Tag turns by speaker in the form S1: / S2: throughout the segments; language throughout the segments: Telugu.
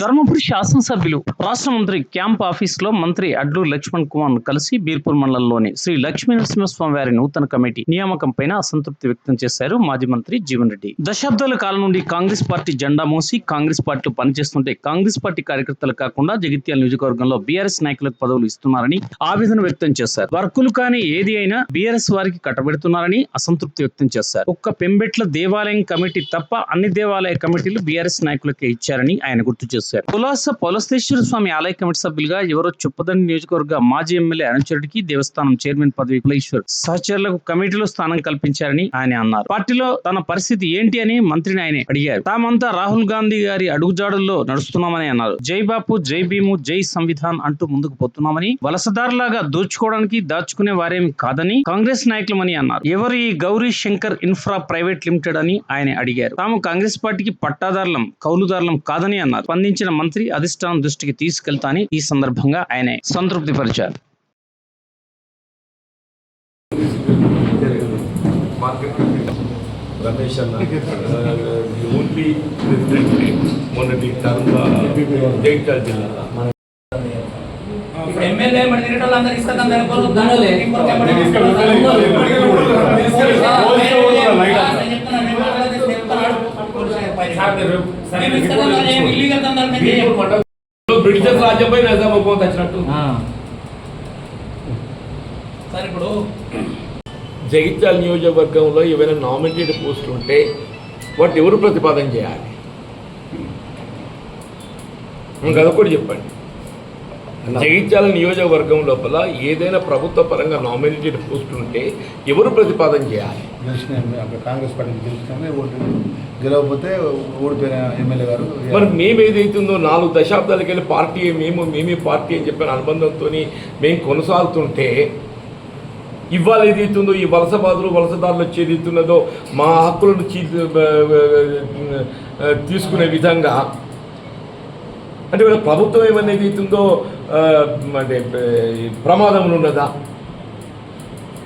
S1: ధర్మపురి శాసనసభ్యులు రాష్ట్ర మంత్రి క్యాంప్ ఆఫీస్లో మంత్రి అడ్లూరు లక్ష్మణ్ కుమార్ను కలిసి బీర్పూర్ మండలంలోని శ్రీ లక్ష్మీ నరసింహస్వామి వారి నూతన కమిటీ నియామకం పైన అసంతృప్తి వ్యక్తం చేశారు మాజీ మంత్రి జీవన్ రెడ్డి. దశాబ్దాల కాలం నుండి కాంగ్రెస్ పార్టీ జెండా మోసి కాంగ్రెస్ పార్టీలో పనిచేస్తుంటే కాంగ్రెస్ పార్టీ కార్యకర్తలు కాకుండా జగిత్యాల నియోజకవర్గంలో బీఆర్ఎస్ నాయకులకు పదవులు ఇస్తున్నారని ఆవేదన వ్యక్తం చేశారు. వర్కులు కానీ ఏది అయినా బీఆర్ఎస్ వారికి కట్టబెడుతున్నారని అసంతృప్తి వ్యక్తం చేశారు. ఒక్క పెంబెట్ల దేవాలయం కమిటీ తప్ప అన్ని దేవాలయ కమిటీలు బీఆర్ఎస్ నాయకులకే ఇచ్చారని ఆయన గుర్తు చేశారు. పులాస పొలస్తేశ్వర స్వామి ఆలయ కమిటీ సభ్యులుగా ఎవరో చొప్పదండి నియోజకవర్గ మాజీ ఎమ్మెల్యే అనుచరుడికి దేవస్థానం చైర్మన్ పదవి కులేశ్వర్ సహచరులకు కమిటీలో స్థానం కల్పించారని ఆయన అన్నారు. పార్టీలో తన పరిస్థితి ఏంటి అని మంత్రిని ఆయన అడిగారు. తామంతా రాహుల్ గాంధీ గారి అడుగుజాడుల్లో నడుస్తున్నామని అన్నారు. జై బాపు జై భీము జై సంవిధాన్ అంటూ ముందుకు పోతున్నామని వలసదారులాగా దోచుకోవడానికి దాచుకునే వారేమి కాదని కాంగ్రెస్ నాయకులమని అన్నారు. ఎవరు ఈ Gauri Shankar infra private limited అని ఆయన అడిగారు. తాము కాంగ్రెస్ పార్టీకి పట్టాదారులం కౌలుదారులం కాదని అన్నారు. స్పందించి స్పందించిన మంత్రి అధిష్టానం దృష్టికి తీసుకెళ్తాని ఈ సందర్భంగా ఆయన సంతృప్తి పరిచారు
S2: మార్కెట్ రమేష్ అన్న ఓన్లీ ప్రెసిడెంట్ మొన్నటి టర్మ్ జగిత్యాల జిల్లా.
S3: ఎమ్మెల్యే మరి ఇస్తారు.
S2: బ్రిటిషర్స్ రాజ్యంపై నిజాం హుకుమత్ వచ్చినట్టు
S3: సార్ ఇప్పుడు
S2: జగిత్యాల నియోజకవర్గంలో ఏవైనా నామినేటెడ్ పోస్టులు ఉంటే వాటి ఎవరు ప్రతిపాదన చేయాలి? ఇంకా అదొకటి చెప్పండి. జగిత్యాల నియోజకవర్గం లోపల ఏదైనా ప్రభుత్వ పరంగా నామినేటెడ్ పోస్టులు ఉంటే ఎవరు ప్రతిపాదన చేయాలి?
S4: గెలిచిన అక్కడ కాంగ్రెస్ పార్టీ గెలిచినామే ఓటు గెలవకపోతే ఓడిపోయిన ఎమ్మెల్యే గారు
S2: మరి మేము ఏదైతుందో నాలుగు దశాబ్దాలకి వెళ్ళి పార్టీ మేము మేమే పార్టీ అని చెప్పిన అనుబంధంతో మేము కొనసాగుతుంటే ఇవాళ ఏదైతుందో ఈ వలస బాధలు వలసదారులు వచ్చి ఏదైతున్నదో మా హక్కులను తీసుకునే విధంగా అంటే వీళ్ళ ప్రభుత్వం ఏమన్నా ఏదైతుందో అంటే ప్రమాదంలో ఉన్నదా?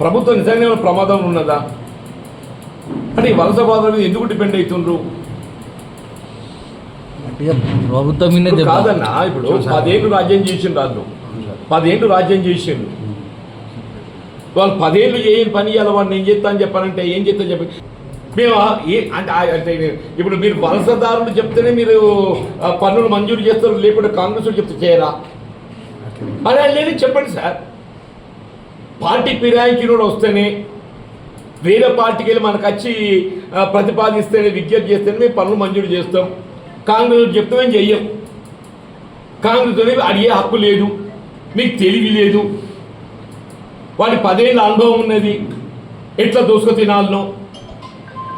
S2: ప్రభుత్వం నిజంగా ఏమైనా ప్రమాదంలో ఉన్నదా? అంటే ఈ వలస బాధల మీద ఎందుకు డిపెండ్ అవుతుండ్రు
S5: ప్రభుత్వం మీద.
S2: కాదన్నా ఇప్పుడు పదేళ్ళు రాజ్యం చేసిండు రాజు పదేళ్ళు రాజ్యం చేసిండు వాళ్ళు పదేళ్ళు చేయని పని చేయాలి వాడిని ఏం చేస్తా అని చెప్పానంటే ఏం చేస్తా చెప్పి మేము ఏ అంటే అంటే ఇప్పుడు మీరు వలసదారులు చెప్తేనే మీరు పన్నులు మంజూరు చేస్తారు లేకుంటే కాంగ్రెస్ చెప్తే చేయరా? అదే లేదు చెప్పండి సార్. పార్టీ ఫిరాయించినోడు వస్తేనే వేరే పార్టీకి వెళ్ళి మనకు వచ్చి ప్రతిపాదిస్తేనే విజ్ఞప్తి చేస్తేనే మేము పనులు మంజూరు చేస్తాం. కాంగ్రెస్ చెప్తే మేము చెయ్యం. కాంగ్రెస్ అనేది అడిగే హక్కు లేదు. మీకు తెలివి లేదు. వాడి పదేళ్ళ అనుభవం ఉన్నది. ఎట్లా దోసుకు తినాలనో.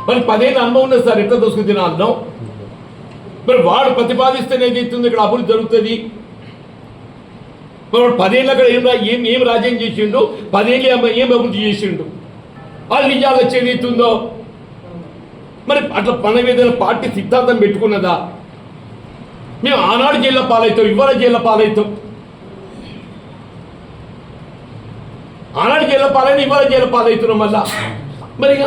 S2: మరి పదేళ్ళ అనుభవం ఉన్నది సార్ ఎట్లా దోసుకు తినాలనో. మరి వాడు ప్రతిపాదిస్తేనే చేస్తుంది ఇక్కడ అభివృద్ధి జరుగుతుంది. మరి వాడు పదేళ్ళ అక్కడ ఏం ఏం ఏం రాజ్యం చేసిండు? పదేళ్ళు ఏం అభివృద్ధి చేసిండు? ఆ నిజాలు వచ్చేది మరి అట్లా మన ఏదైనా పార్టీ సిద్ధాంతం పెట్టుకున్నదా? మేము ఆనాడు జైల్లో పాలవుతాం ఇవాళ జైల్లో పాలవుతాం ఆనాడు జైల్లో పాలైన ఇవాళ జైల్లో పాలవుతున్నాం మళ్ళా. మరి ఇక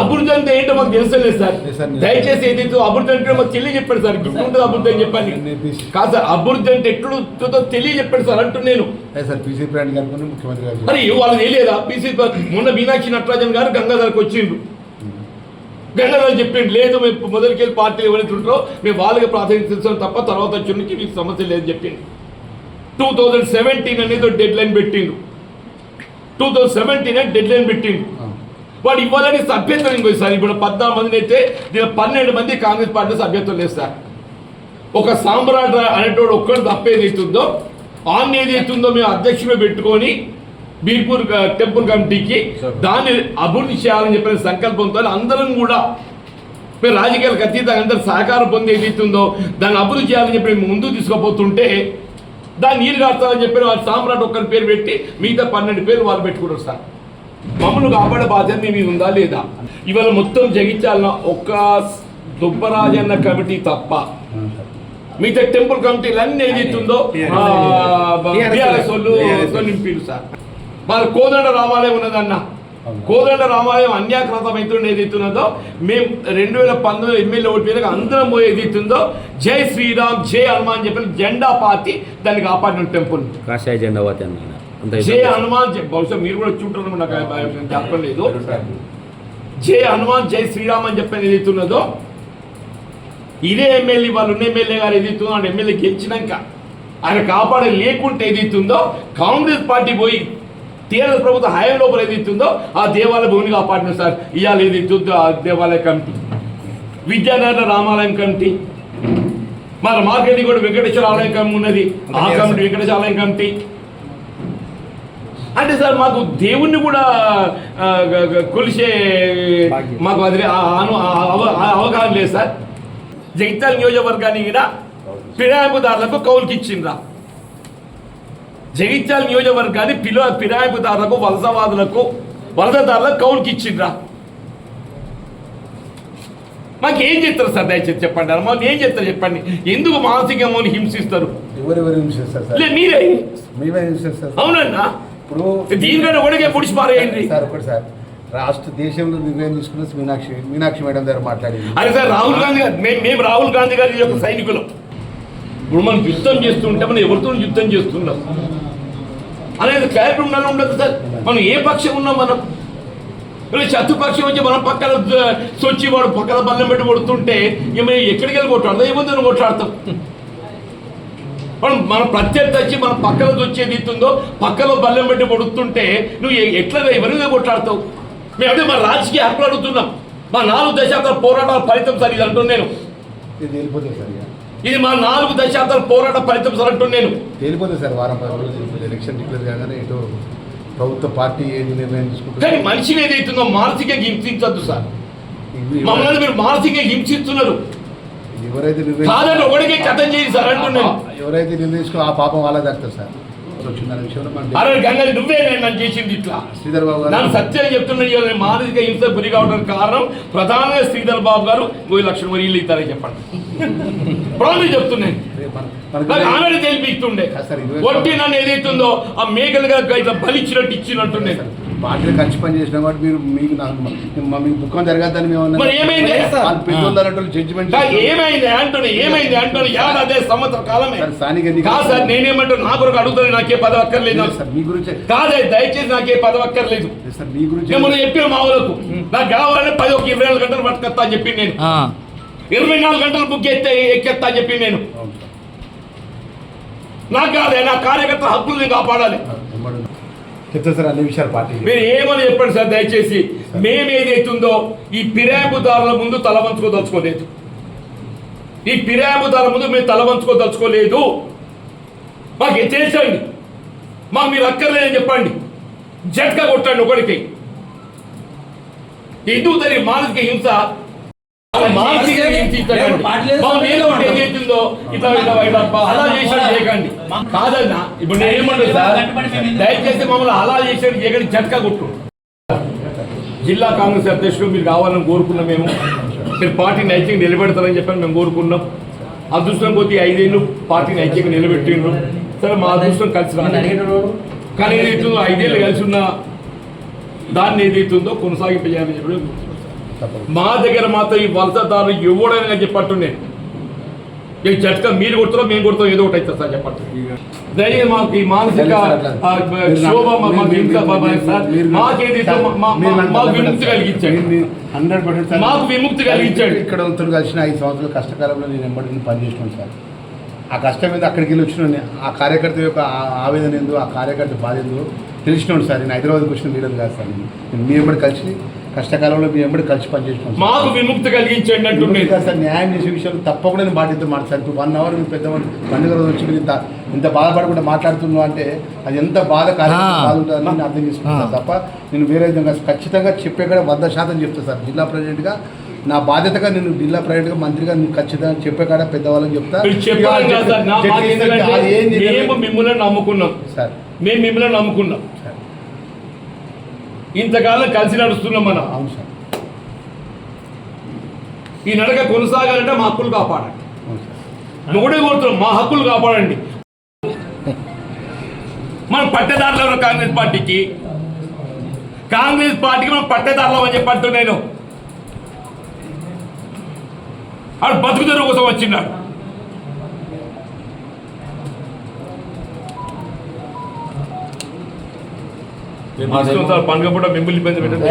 S2: అభివృద్ధి అంటే ఏంటో మాకు తెలుసలేదు సార్.
S4: లేదు సార్, నేను-
S2: దయచేసి ఏదైతే అభివృద్ధి అంటే మాకు తెలియ చెప్పండి సార్ ఇప్పుడు ఉంటుంది అభివృద్ధి అని
S4: పీసీ
S2: కాదు సార్ అభివృద్ధి అంటే ఎట్లుంటుందో తెలియ చెప్పండి సార్ అంటూ నేను.
S4: సార్ పీసీ ప్రాంట్ గారు ముఖ్యమంత్రి గారు
S2: మరి వాళ్ళు తెలియదా? పీసీ మొన్న మీనాక్షి నటరాజన్ గారు గంగాధర్కి వచ్చిండ్రు. గంగాధర్ చెప్పిండు లేదు మేము మొదటికెళ్ళి పార్టీలు ఎవరైతే ఉంటారో మేము వాళ్ళకి ప్రాధాన్యత ఇస్తాం తప్ప తర్వాత వచ్చి మీకు సమస్య లేదని చెప్పిండు. టూ థౌజండ్ సెవెంటీన్ అనేది డెడ్ లైన్ పెట్టిండు. టూ థౌజండ్ సెవెంటీన్ అని డెడ్ లైన్ పెట్టిండు. వాడు ఇవ్వాలని సభ్యత్వం ఇంకో సార్ ఇప్పుడు పద్నాలుగు మందిని అయితే దీని పన్నెండు మంది కాంగ్రెస్ పార్టీ సభ్యత్వం లేదు సార్. ఒక సామ్రాట్ అనేటోడు ఒక్కడు అవుతుందో ఆన్ ఏది అవుతుందో మేము అధ్యక్షుడు పెట్టుకొని బీర్పూర్ టెంపుల్ కమిటీకి దాన్ని అభివృద్ధి చేయాలని చెప్పిన సంకల్పంతో అందరం కూడా మేము రాజకీయాలకు అతీతంగా అందరు సహకారం పొంది ఏది అవుతుందో దాన్ని అభివృద్ధి చేయాలని చెప్పి మేము ముందుకు తీసుకుపోతుంటే దాన్ని నీరు కాస్తారని చెప్పి వాళ్ళు సామ్రాట్ ఒక్కరి పేరు పెట్టి మిగతా పన్నెండు పేర్లు వాళ్ళు పెట్టుకుంటారు సార్. మమ్మల్ని కాపాడే బాధ్యత మీ మీద ఉందా లేదా? ఇవాళ మొత్తం జగించాలన్న ఒక్క దుబ్బరాజన్న కమిటీ తప్ప మిగతా టెంపుల్ కమిటీలు అన్ని ఏదైతుందో బీఆర్ఎస్ వాళ్ళు నింపిరు సార్. వాళ్ళ కోదండ రామాలే ఉన్నదన్న. కోదండ రామాలయం అన్యాక్రాంతం అవుతుండే ఏదైతున్నదో మేము రెండు వేల పంతొమ్మిది ఎమ్మెల్యే ఓటు మీద అందరం పోయి ఏదైతుందో జై శ్రీరామ్ జై హనుమాన్ చెప్పిన జెండా పాతి దాన్ని కాపాడిన టెంపుల్.
S6: కాషాయ జెండా పోతే అన్న
S2: జై హనుమాన్ జై- బహుశా మీరు కూడా చూంటారు నాకు చెప్పలేదు జై హనుమాన్ జై శ్రీరామ్ అని చెప్పని ఏదైతున్నదో ఇదే ఎమ్మెల్యే వాళ్ళు ఉన్న ఎమ్మెల్యే గారు ఏదైతుందో ఆయన ఎమ్మెల్యే గెలిచినాక ఆయన కాపాడే లేకుంటే ఏదైతుందో కాంగ్రెస్ పార్టీ పోయి టీఆర్ఎస్ ప్రభుత్వ హయాం లోపల ఏదైతుందో ఆ దేవాలయ భూమిని కాపాడిన సార్. ఇవాళ ఏదైతుందో ఆ దేవాలయ కమిటీ. విద్యానగర్ రామాలయం కమిటీ. మన మార్కెట్ కూడా వెంకటేశ్వర ఆలయం కమిటీ ఉన్నది ఆ కమిటీ వెంకటేశ్వర ఆలయం కమిటీ. అంటే సార్ మాకు దేవుణ్ణి కూడా కొలిసే మాకు అది అవగాహన లేదు సార్. జగిత్యాల నియోజకవర్గాన్ని కూడా ఫిరాయింపుదారులకు కౌలుకి ఇచ్చిండ్రా జగిత్యాల నియోజకవర్గాన్ని పిల ఫిరాయింపుదారులకు వలసవాదులకు వలసదారులకు కౌలుకి ఇచ్చిండ్రా మాకు ఏం చెప్తారు సార్ దయచేసి చెప్పండి అమ్మ ఏం చెప్తారు చెప్పండి. ఎందుకు మానసికంగా హింసిస్తారు?
S4: ఎవరెవరు హింసిస్తారు
S2: మీరే.
S4: మేమే హింసిస్తారు
S2: అవునన్నా.
S4: ఇప్పుడు
S2: పుడిచి పారేయండి
S4: సార్ ఒకటి సార్. రాష్ట్ర దేశంలో నిర్ణయం తీసుకున్న మీనాక్షి మీనాక్షి మేడం దగ్గర మాట్లాడింది.
S2: అరే సార్ రాహుల్ గాంధీ గారు మేము మేము రాహుల్ గాంధీ గారి యొక్క సైనికులం. ఇప్పుడు మనం యుద్ధం చేస్తుంటే మనం ఎవరితో యుద్ధం చేస్తున్నాం? అనేది క్లారిటీ ఉండాలి ఉండదు సార్. మనం ఏ పక్షం ఉన్నాం మనం. శత్రుపక్షం వచ్చి మనం పక్కన సొచ్చి వాడు పక్కన బల్లం పెట్టి కొడుతుంటే ఇక మేము ఎక్కడికి వెళ్ళి కొట్టాడతాం ఏముందో కొట్లాడతాం మనం మన ప్రత్యర్థి వచ్చి మన పక్కన వచ్చేది ఇస్తుందో పక్కలో బల్లెం పెట్టి కొడుతుంటే నువ్వు ఎట్లా ఎవరిగా కొట్లాడతావు? మేము అదే మా రాజకీయ హక్కులు అడుగుతున్నాం. మా నాలుగు దశాబ్దాల పోరాటాల ఫలితం సార్ ఇది అంటున్నాను నేను.
S4: ఇది
S2: మా నాలుగు దశాబ్దాల పోరాట ఫలితం సార్ అంటున్నాను నేను.
S4: వెళ్ళిపోతుంది సార్ వారం. ఎలక్షన్ డిక్లేర్ కాగానే ఇటు ప్రభుత్వ పార్టీ ఏది నిర్ణయం
S2: కానీ
S4: తీసుకుంటుంది
S2: మనిషిని ఏదైతుందో మానసికంగా హింసించద్దు సార్. మమ్మల్ని మీరు మానసికంగా హింసిస్తున్నారు.
S4: ఎవరైతే నిర్ణయం
S2: కాదని ఒకడికే కథం చేయండి సార్ అంటున్నాను
S4: ఎవరైతే నిర్ణయించుకో ఆ పాపం వాళ్ళ దక్కుతుంది సార్.
S2: అరే నువ్వే నన్ను చేసింది ఇట్లా.
S4: శ్రీధర్ బాబు
S2: సత్యం మానసిక హింస గురి కావడానికి కారణం ప్రధానంగా శ్రీధర్ బాబు గారు పోయి లక్షల వరీలు ఇస్తారని చెప్పండి. చెప్తున్నాను. ఆనాడు తెలిపిస్తుండే. కొట్టి నన్ను ఏదైతుందో ఆ మేకలుగా ఇట్లా బలిచ్చినట్టు ఇచ్చినట్టుండే.
S4: పార్టీలో కలిసి పని చేసినా కాబట్టి మీరు మీకు నాకు మ- మీకు దుఃఖం జరగద్దని మేము పెద్దోళ్ళు అన్నట్టు జడ్జిమెంట్
S2: నాకు ఏమైంది అంటున్నా ఏమైంది యావత్ అదే సంవత్సర కాలమే.
S4: సార్, స్థానిక
S2: సార్ నేనేమంటాను? నా కొరకు అడుగుతాను నాకే పదవి అక్కర్లేదు
S4: లేదు సార్ మీ గురించి.
S2: కాదే దయచేసి నాకే పదవి అక్కర్లేదు
S4: లేదు సార్ మీ గురించి.
S2: నేను చెప్పిన మా ఊళ్ళకు నాకు కావాలంటే పది ఒక ఇరవై నాలుగు గంటలు పట్టుకొస్తా అని చెప్పి నేను. ఇరవై నాలుగు గంటలు బుక్ ఎత్తే ఎక్కేస్తా అని చెప్పి నేను. నాకు కాదే నా కార్యకర్త హక్కుల్ని కాపాడాలి.
S4: వెంబడి సార్ అన్ని విషయాలు పార్టీ
S2: మీరు ఏమని చెప్పండి సార్ దయచేసి? మేమేదైతుందో ఈ ఫిరాయింపుదారుల ముందు తల వంచుకోదలుచుకోలేదు. ఈ ఫిరాయింపుదారుల ముందు మేము తల వంచుకోదలుచుకోలేదు. మాకు ఇది తెలుసండి మాకు మీరు అక్కర్లేదని చెప్పండి. జట్గా కొట్టండి ఒకరికి. హిందూ తల్లి మానసిక హింస ఏదైతుందో ఇట్లా ఇట్లా అలా చేసాడు చేయకండి కాదన్నా ఇప్పుడు నేను ఏమంటాను సార్? దయచేసి మమ్మల్ని అలా చేసాడు చేయకండి జట్కా కొట్టు. జిల్లా కాంగ్రెస్ అధ్యక్షుడు మీరు కావాలని కోరుకున్నాం మేము. మీరు పార్టీని ఐక్యంగా నిలబెడతారని చెప్పని మేము కోరుకున్నాం. అదృష్టం కొద్ది ఐదేళ్ళు పార్టీని ఐక్యంగా నిలబెట్టిండ్రు. సరే మా అదృష్టం కలిసి కానీ ఏదైతుందో ఐదేళ్ళు కలిసి ఉన్న దాన్ని ఏదైతుందో కొనసాగింపజేయాలని చెప్పి మా దగ్గర మాత్రం ఈ వలసదారులు ఎవడైనా చెప్పట్టు నేను ఈ జట్కా మీరు కొడుతారో మేము కొడతాం ఏదో ఒకటి అవుతుంది సార్ చెప్పట్టు. దయచేసి మాకు ఈ మానసిక మాకు సార్ విముక్తి కలిగించండి.
S4: హండ్రెడ్ పర్సెంట్
S2: మాకు విముక్తి కలిగించండి.
S4: ఇక్కడ ఉంటున్న కలిసిన ఐదు సంవత్సరాల కష్టకాలంలో నేను ఎంబడి నేను పనిచేసినాను సార్. ఆ కష్టం మీద అక్కడికి వెళ్ళి వచ్చిన. ఆ కార్యకర్త యొక్క ఆ- ఆవేదన ఏందో ఆ కార్యకర్త బాధ ఏందో తెలిసినాను సార్. నేను హైదరాబాద్కి వచ్చిన లీడర్ కాదు సార్ నేను. నేను మీ ఎంబడి కలిసి కష్టకాలంలో మీ ఎంబడి కలిసి పనిచేసినాను సార్.
S2: మాకు విముక్తి కలిగించండి అంటుండే.
S4: సార్ న్యాయం చేసే విషయాలు తప్పకుండా నేను బాధ్యత మాట సార్. ఇప్పుడు వన్ అవర్ మీరు పెద్ద పండుగ రోజు వచ్చి మీరు ఇంత ఇంత బాధపడకుండా మాట్లాడుతున్నావు అంటే అది ఎంత బాధ ఉంటుందని నేను అర్థం చేసుకుంటాను. తప్ప నేను వేరే విధంగా ఖచ్చితంగా చెప్పే కూడా వంద శాతం చెప్తాను సార్. జిల్లా ప్రెసిడెంట్గా నా బాధ్యతగా నేను జిల్లా ప్రెసిడెంట్గా మంత్రిగా నేను ఖచ్చితంగా చెప్పే కాడ పెద్దవాళ్ళని చెప్తా.
S2: మిమ్మల్ని నమ్ముకున్నాం.
S4: సార్.
S2: మేము మిమ్మల్ని నమ్ముకున్నాం.
S4: సార్.
S2: ఇంతకాలం కలిసి నడుస్తున్నాం మనం.
S4: అవును సార్.
S2: ఈ నడక కొనసాగాలంటే మా హక్కులు కాపాడండి. ఒకటే కోరుతున్నాం మా హక్కులు కాపాడండి. మనం పట్టదారులు కాంగ్రెస్ పార్టీకి. కాంగ్రెస్ పార్టీకి మనం పట్టేదారులం అని చెప్పి అంటున్నా నేను. ఆడు బతుకు తెరువు కోసం వచ్చిన్నాడు పండుగ పూట మిమ్మల్ని ఇబ్బంది పెట్టదు.